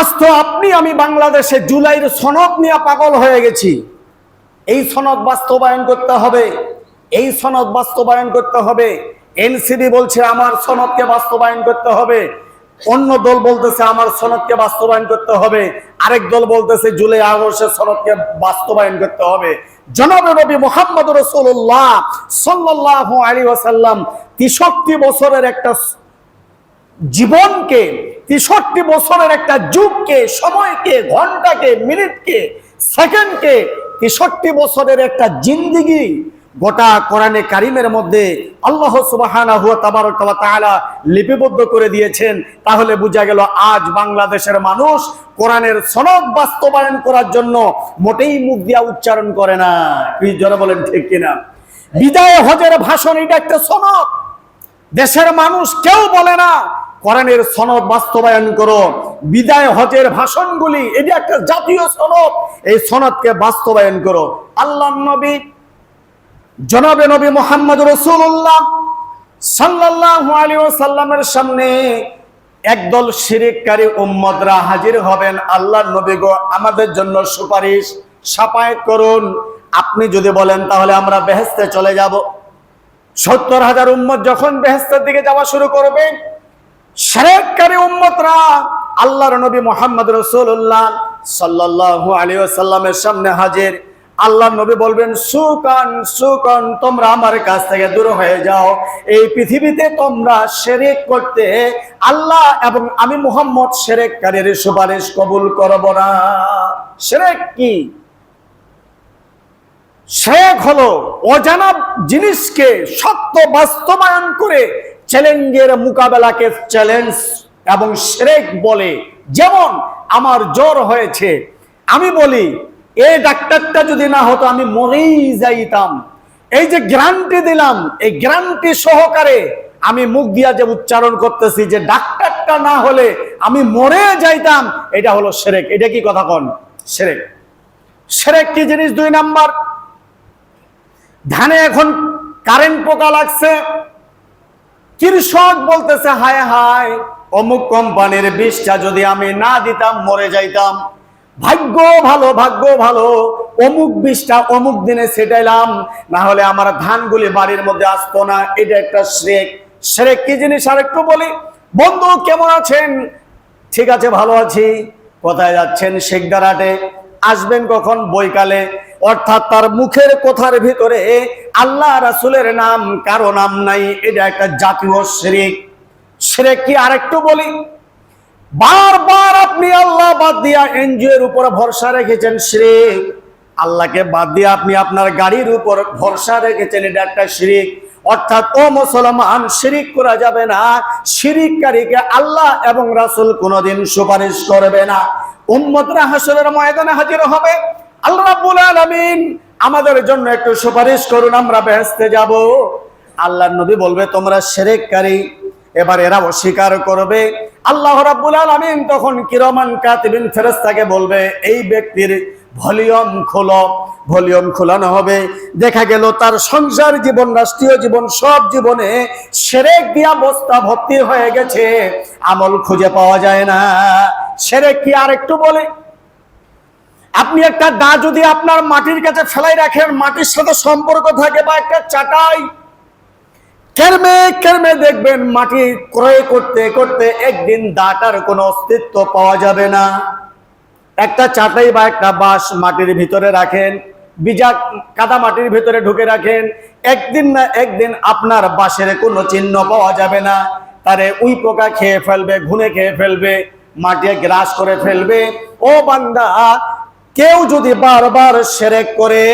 আজ তো আপনি, আমি বাংলাদেশে জুলাইয়ের সনদ নিয়ে পাগল হয়ে গেছি। এই সনদ বাস্তবায়ন করতে হবে। এই সনদ বাস্তবায়ন করতে হবে। এনসিডি বলছে আমার সনদকে বাস্তবায়ন করতে হবে। অন্য দল বলতেছে আমার সনদকে বাস্তবায়ন করতে হবে। আরেক দল বলতেছে জুলাই আগস্টের সনদকে বাস্তবায়ন করতে হবে। জনাবে নবী মোহাম্মদ রসুল্লাহ সাল্লাহ আলী ওসাল্লাম তেষট্টি বছরের একটা জীবনকে, তেষট্টি বছরের একটা যুগকে, সময়কে, ঘন্টাকে, মিনিটকে, সেকেন্ডকে, তেষট্টি বছরের একটা জিন্দিগি গোটা কোরআনে কারিমের মধ্যে আল্লাহ তাআলা লিপিবদ্ধ করে দিয়েছেন। তাহলে বোঝা গেল আজ বাংলাদেশের মানুষ কোরআনের সনদ বাস্তবায়ন করার জন্য মোটেই মুখ দিয়া উচ্চারণ করে না। কি জোরে বলেন ঠিক কিনা? বিদায় হজের ভাষণ এটা একটা সনদ। দেশের মানুষ কেউ বলে না কোরআনের সনদ বাস্তবায়ন করো। বিদায় হজের ভাষণগুলি, এটি একটা জাতীয় সনদ। এই সনদকে বাস্তবায়ন করো। আল্লাহ নবী, জনাবে নবী মোহাম্মদ রসুল্লাহ সাল্লাল্লাহু আলাইহি ওয়াসাল্লামের সামনে একদল শিরিককারী উম্মতরা হাজির হবেন। আল্লাহর নবী গো, আমাদের জন্য সুপারিশ সাফায়াত করুন। আপনি যদি বলেন, তাহলে আমরা বেহেস্তে চলে যাব। সত্তর হাজার উম্মত যখন বেহেস্তের দিকে যাওয়া শুরু করবে সেরেককারী উম্মতরা আল্লাহর নবী মোহাম্মদ রসুল্লাহ সাল্লাল্লাহু আলাইহি ওয়াসাল্লামের সামনে হাজির। আল্লাহ নবী বলবেন, সুকান সুকান, তোমরা আমার কাছ থেকে দূর হয়ে যাও। এই পৃথিবীতে তোমরা সেরেক করতে আল্লাহ এবং আমি মোহাম্মদ সেরেককারীর সুপারিশ কবুল করব না। সেরেক কি? শেখ হলো অজানা জিনিসকে সত্য বাস্তবায়ন করে চ্যালেঞ্জের মোকাবেলাকে চ্যালেঞ্জ এবং শ্রেক বলে। যেমন, আমার জ্বর হয়েছে। আমি বলি এই ডাক্তারটা যদি না হতো, আমি মরেই যাইতাম। এই যে গ্যারান্টি দিলাম, এই গ্যারান্টি সহকারে আমি মুখ দিয়া যে উচ্চারণ করতেছি, যে ডাক্তারটা না হলে আমি মরে যাইতাম, এটা হলো সেরেক। এটা কি কথা কন? সেরেক। সেরেক কি জিনিস? দুই নাম্বার, ধানে এখন কারেন্ট পোকা লাগছে। কৃষক বলতেছে, হায় হায়, অমুক কোম্পানির বিষটা যদি আমি না দিতাম, মরে যাইতাম। ভাগ্য ভালো ভাগ্য ভালো, অমুক বিষটা অমুক দিনে সেটাইলাম না হলে আমার ধানগুলি বাড়ির মধ্যে আসতো না। এটা একটা শ্রেক। শ্রেক কি জিনিস? আর একটু বলি। বন্ধু, কেমন আছেন? ঠিক আছে, ভালো আছি। কোথায় যাচ্ছেন শেখদারাটে আসবেন কখন? বৈকালে। অর্থাৎ তার মুখের কথার ভিতরে আল্লাহ রাসুলের নাম কারও নাম নাই, এটা একটা জাতীয় শ্রেক। শ্রেক কি আরেকটু বলি? বারবার আপনি আল্লাহ বাদ দিয়া এনজিও এর উপর ভরসা রেখেছেন শ্রেক। আল্লাহকে বাদ দিয়ে আপনি আপনার গাড়ির উপর ভরসা রেখেছেন, এটা একটা শিরিক। অর্থাৎ, ও মুসলমান, শিরিক করা যাবে না। শিরিককারীকে আল্লাহ এবং রাসুল কোনোদিন সুপারিশ করবে না। উম্মতরা হাসরের ময়দানে হাজির হবে। আল্লাহ রাব্বুল আলামিন আমাদের জন্য একটু সুপারিশ করুন, আমরা বেহেশতে যাব। আল্লাহর নবী বলবে, তোমরা শিরিককারী। এবার এরা অস্বীকার করবে। আল্লাহ রাব্বুল আলামিন তখন কিরমান কাতিবিন ফেরেশতাকে বলবে, এই ব্যক্তির ভলিউম খোলো, ভলিউম খোলানো হবে। দেখা গেল তার সংসার জীবন, রাষ্ট্রীয় জীবন, সব জীবনে সেরেক দিয়া বস্তা ভর্তি হয়ে গেছে। আমল খুঁজে পাওয়া যায় না। সেরেক কি আর একটু বলে? আপনি একটা দা যদি আপনার মাটির কাছে ফেলাই রাখেন, মাটির সাথে সম্পর্ক থাকে বা একটা চাটাই, কেরমে কেরমে দেখবেন মাটি ক্রয় করতে করতে একদিন দাটার কোনো অস্তিত্ব পাওয়া যাবে না। একটা চাটাই বা একটা বাঁশ মাটির ভিতরে রাখেন, বিজা কাদা মাটির ভিতরে ঢুকে রাখেন, একদিন না একদিন আপনার বাঁশের কোনো চিহ্ন পাওয়া যাবে না। তারে উই পোকা খেয়ে ফেলবে, ঘুনে খেয়ে ফেলবে। মাটি গ্রাস করে ফেলবে। ও বান্দা, কেউ যদি বারবার সেরেক করে,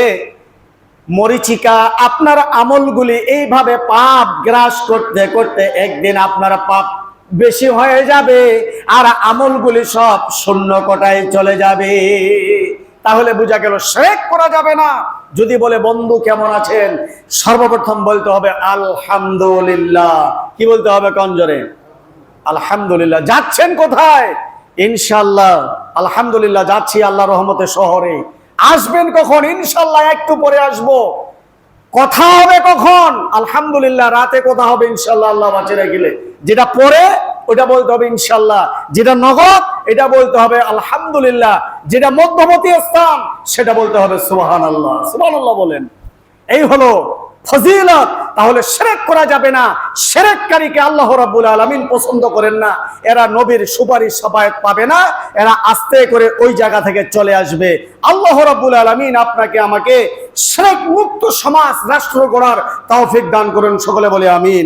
মরিচিকা, আপনার আমলগুলি এইভাবে পাপ গ্রাস করতে করতে একদিন আপনার পাপ বেশি হয়ে যাবে আর আমলগুলি সব শূন্য কটায় চলে যাবে। তাহলে বোঝা গেল শেখ করা যাবে না। যদি বলে, বন্ধু, কেমন আছেন? সর্বপ্রথম বলতে হবে, আলহামদুলিল্লাহ। কি বলতে হবে কঞ্জরে আলহামদুলিল্লাহ, যাচ্ছেন কোথায়? ইনশাল্লাহ আলহামদুলিল্লাহ, যাচ্ছি আল্লাহ রহমতের শহরে। আসবেন কখন? ইনশাল্লাহ একটু পরে আসব। কথা হবে কখন? আলহামদুলিল্লাহ, রাতে কথা হবে ইনশাল্লাহ আল্লাহ বাঁচে গেলে। যেটা পরে ওটা বলতে হবে ইনশাল্লাহ যেটা নগদ, এটা বলতে হবে, আলহামদুলিল্লাহ। যেটা মধ্যবর্তী স্থান, সেটা বলতে হবে সুবাহান আল্লাহ সুবাহান আল্লাহ বলেন। এই হলো ফজিলত। তাহলে সেরেক করা যাবে না। সেরেককারীকে আল্লাহ রাবুল আলমিন পছন্দ করেন না। এরা নবীর সুপারিশ সবায়ত পাবে না। এরা আস্তে করে ওই জায়গা থেকে চলে আসবে। আল্লাহ রাবুল আলমিন আপনাকে আমাকে সেরেক মুক্ত সমাজ, রাষ্ট্র গড়ার তৌফিক দান করেন। সকলে বলে আমিন।